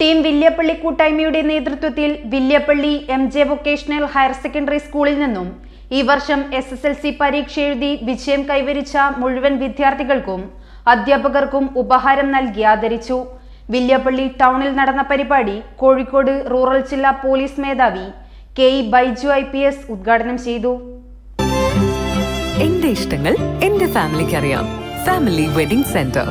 Team Villiappally കൂട്ടായ്മയുടെ നേതൃത്വത്തിൽ Villiappally M J vocational higher secondary സ്കൂളിൽ നിന്നും ഈ വർഷം എസ് എസ് എൽ സി പരീക്ഷ എഴുതി വിജയം കൈവരിച്ച മുഴുവൻ വിദ്യാർത്ഥികൾക്കും അധ്യാപകർക്കും ഉപഹാരം നൽകി ആദരിച്ചു. വില്യപ്പള്ളി ടൗണിൽ നടന്ന പരിപാടി കോഴിക്കോട് റൂറൽ ജില്ലാ പോലീസ് മേധാവി K E Baiju I P S ഉദ്ഘാടനം ചെയ്തു. എന്റെ ഇഷ്ടങ്ങൾ എന്റെ ഫാമിലിക്ക് അറിയാം. ഫാമിലി വെഡിംഗ് സെന്റർ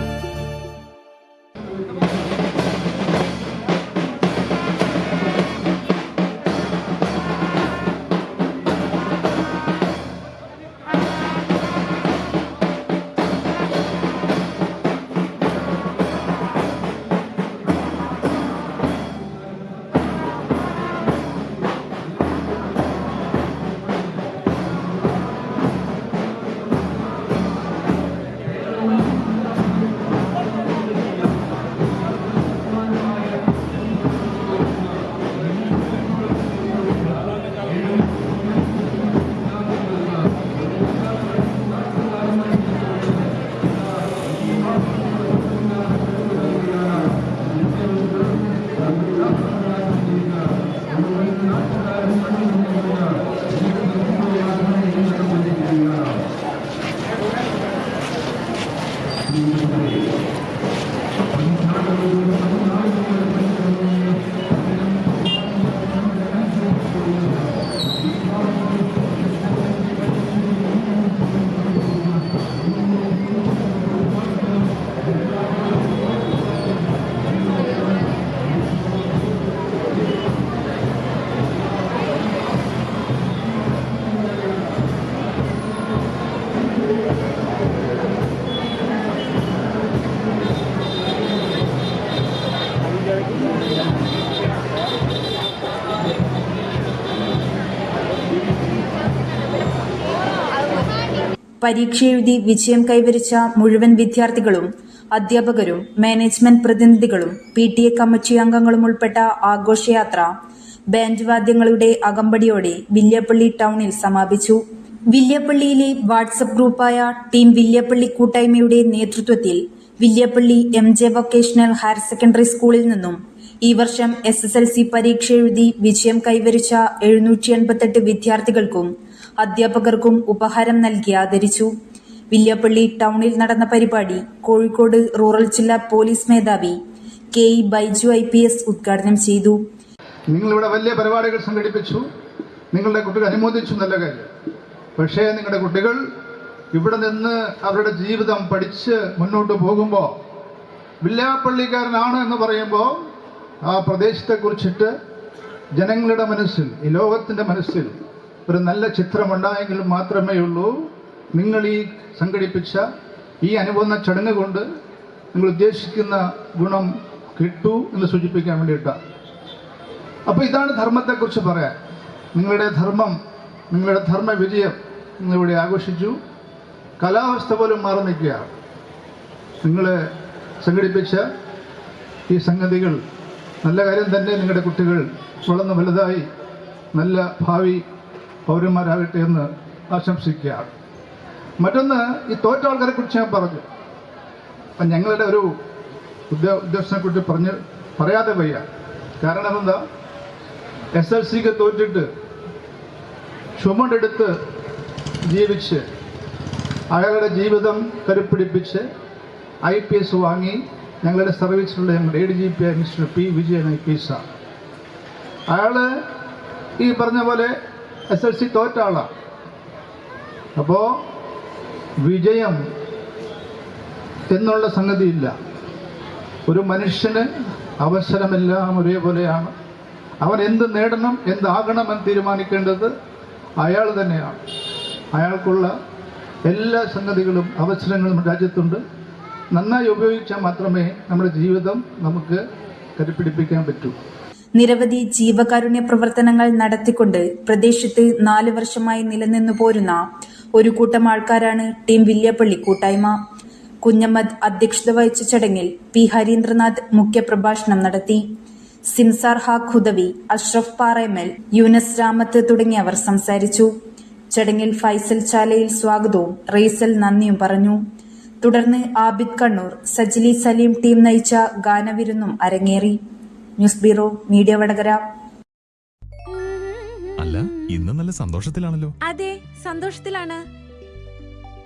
പരീക്ഷ എഴുതി വിജയം കൈവരിച്ച മുഴുവൻ വിദ്യാർത്ഥികളും അധ്യാപകരും മാനേജ്മെന്റ് പ്രതിനിധികളും പി ടി എ കമ്മിറ്റി അംഗങ്ങളും ഉൾപ്പെട്ട ആഘോഷയാത്ര ബാൻഡ് വാദ്യങ്ങളുടെ അകമ്പടിയോടെ വില്യപ്പള്ളി ടൗണിൽ സമാപിച്ചു. വില്യപ്പള്ളിയിലെ വാട്സപ്പ് ഗ്രൂപ്പായ ടീം വില്യപ്പള്ളി കൂട്ടായ്മയുടെ നേതൃത്വത്തിൽ Villiappally M J vocational higher secondary സ്കൂളിൽ നിന്നും ഈ വർഷം എസ് എസ് എൽ സി പരീക്ഷ എഴുതി വിജയം കൈവരിച്ച എഴുന്നൂറ്റി എൺപത്തെട്ട് വിദ്യാർത്ഥികൾക്കും അധ്യാപകർക്കും ഉപഹാരം നൽകി ആദരിച്ചു. വില്യപ്പള്ളി ടൗണിൽ നടന്ന പരിപാടി കോഴിക്കോട് റൂറൽ ജില്ലാ പോലീസ് മേധാവി K E Baiju I P S ഉദ്ഘാടനം ചെയ്തു. നിങ്ങളിവിടെ വലിയ പരിപാടികൾ സംഘടിപ്പിച്ചു. നിങ്ങളുടെ കുട്ടികൾ അനുമോദിച്ചു നല്ല കാര്യം. പക്ഷേ നിങ്ങളുടെ കുട്ടികൾ ഇവിടെ നിന്ന് അവരുടെ ജീവിതം പഠിച്ച് മുന്നോട്ട് പോകുമ്പോൾ വില്ലാപ്പള്ളിക്കാരനാണ് എന്ന് പറയുമ്പോൾ ആ പ്രദേശത്തെക്കുറിച്ചിട്ട് ജനങ്ങളുടെ മനസ്സിൽ ഈ ലോകത്തിന്റെ മനസ്സിൽ ഒരു നല്ല ചിത്രമുണ്ടായെങ്കിൽ മാത്രമേ ഉള്ളൂ. നിങ്ങൾ ഈ സംഘടിപ്പിച്ച ഈ അനുബന്ധ ചടങ്ങ് കൊണ്ട് നിങ്ങൾ ഉദ്ദേശിക്കുന്ന ഗുണം കിട്ടൂ എന്ന് സൂചിപ്പിക്കാൻ വേണ്ടിയിട്ടാണ് അപ്പോൾ ഇതാണ് ധർമ്മത്തെക്കുറിച്ച് പറയാൻ. നിങ്ങളുടെ ധർമ്മം നിങ്ങളുടെ ധർമ്മ വിജയം നിങ്ങളിവിടെ ആഘോഷിച്ചു. കാലാവസ്ഥ പോലും മാറി നിൽക്കുകയാണ്. നിങ്ങൾ സംഘടിപ്പിച്ച ഈ സംഗതികൾ നല്ല കാര്യം തന്നെ നിങ്ങളുടെ കുട്ടികൾ വളർന്ന് വലുതായി നല്ല ഭാവി പൗരന്മാരാകട്ടെ എന്ന് ആശംസിക്കുകയാണ് മറ്റൊന്ന് ഈ തോറ്റ ആൾക്കാരെ കുറിച്ച് ഞാൻ പറഞ്ഞു. അപ്പം ഞങ്ങളുടെ ഒരു ഉദ്യോ ഉദ്യോഗസ്ഥനെ കുറിച്ച് പറഞ്ഞ് പറയാതെ വയ്യ. കാരണം എന്താ? എസ് എൽ സിക്ക് തോറ്റിട്ട് ചുമടെടുത്ത് ജീവിച്ച് അയാളുടെ ജീവിതം കരുപ്പിടിപ്പിച്ച് ഐ പി എസ് വാങ്ങി ഞങ്ങളുടെ സർവീസിലുള്ള ഞങ്ങളുടെ A D G P mister P Vijayan I P S ആണ് അയാൾ ഈ പറഞ്ഞ പോലെ എസ് എൽ സി തോറ്റ ആളാണ് അപ്പോൾ വിജയം എന്നുള്ള സംഗതിയില്ല. ഒരു മനുഷ്യന് അവസരമെല്ലാം ഒരേപോലെയാണ്. അവൻ എന്ത് നേടണം എന്താകണമെന്ന് തീരുമാനിക്കേണ്ടത് അയാൾ തന്നെയാണ്. അയാൾക്കുള്ള എല്ലാ സംഗതികളും അവസരങ്ങളും രാജ്യത്തുണ്ട്. നന്നായി ഉപയോഗിച്ചാൽ മാത്രമേ നമ്മുടെ ജീവിതം നമുക്ക് കരുപ്പിടിപ്പിക്കാൻ പറ്റൂ. നിരവധി ജീവകാരുണ്യ പ്രവർത്തനങ്ങൾ നടത്തിക്കൊണ്ട് പ്രദേശത്ത് നാല് വർഷമായി നിലനിന്നു പോരുന്ന ഒരു കൂട്ടം ആൾക്കാരാണ് ടീം വില്യപ്പള്ളി കൂട്ടായ്മ. കുഞ്ഞമ്മദ് അധ്യക്ഷത വഹിച്ച ചടങ്ങിൽ പി ഹരീന്ദ്രനാഥ് മുഖ്യപ്രഭാഷണം നടത്തി. സിംസാർ ഹാ ഖുദവി അഷ്റഫ് പാറേമൽ യൂനസ് രാമത്ത് തുടങ്ങിയവർ സംസാരിച്ചു. ചടങ്ങിൽ ഫൈസൽ ചാലയിൽ സ്വാഗതവും റെയ്സൽ നന്ദിയും പറഞ്ഞു. തുടർന്ന് ആബിദ് കണ്ണൂർ സജിലി സലീം ടീം നയിച്ച ഗാനവിരുന്നും അരങ്ങേറി. News bureau media Vadakara. അല്ല ഇന്ന് നല്ല സന്തോഷത്തിലാണല്ലോ. അതെ സന്തോഷത്തിലാണ്.